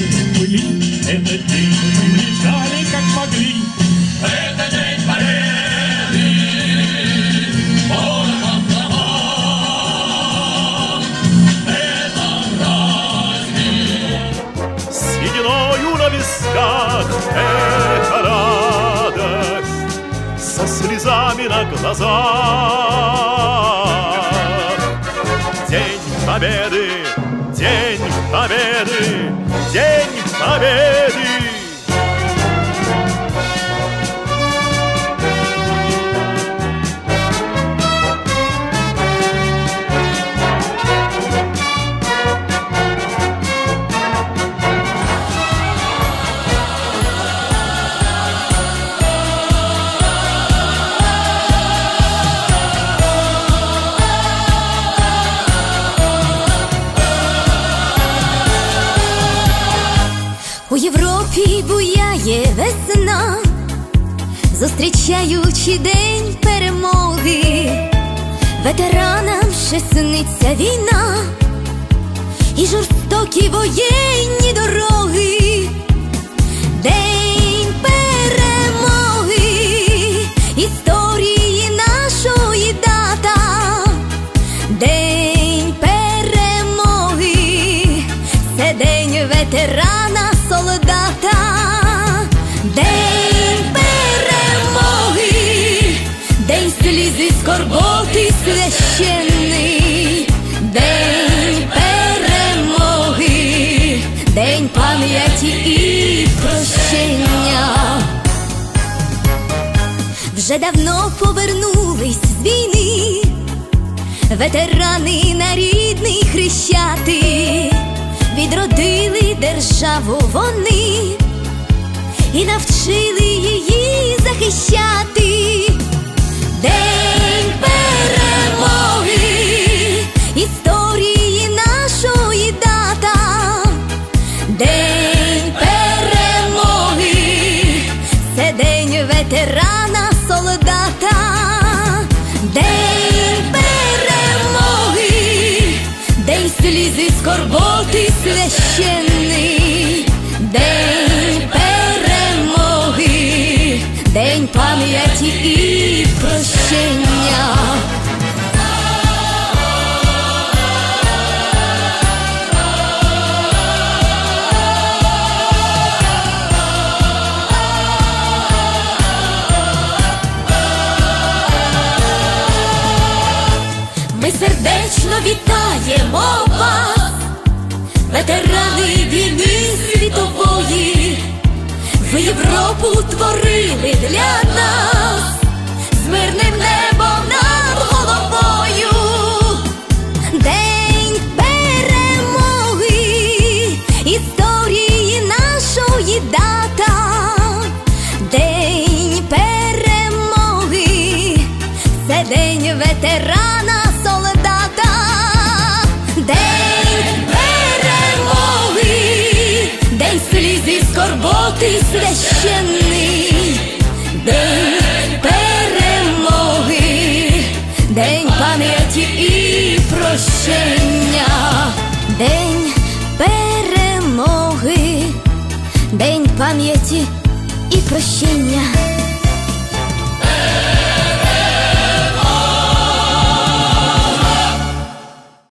обгоревшей пыли. Этот день мы приближали, как могли. Это день победы, порохом флагов. Это праздник. Сединою на висках эта радость Со слезами на глазах День победы, день победы, День победы Європі буяє весна, зустрічаючи день перемоги, ветеранам ще сниться війна і жорстокі воєнні дороги. День перемоги, історії нашої дата. День перемоги, це день ветерана, солдата. Слізи скорботи священний. День перемоги, день пам'яті і прощення. Вже давно повернулись з війни. Ветерани на рідний хрещати відродили державу вони і навчили її захищати. День пам'яті і прощення. Ми сердечно вітаємо вас, ветерани війни світової, ви Європу творили для нас з мирним небом над головою. День перемоги, історії нашої дата. День скорботи священний. День перемоги, день пам'яті і прощення. День перемоги, день пам'яті і прощення.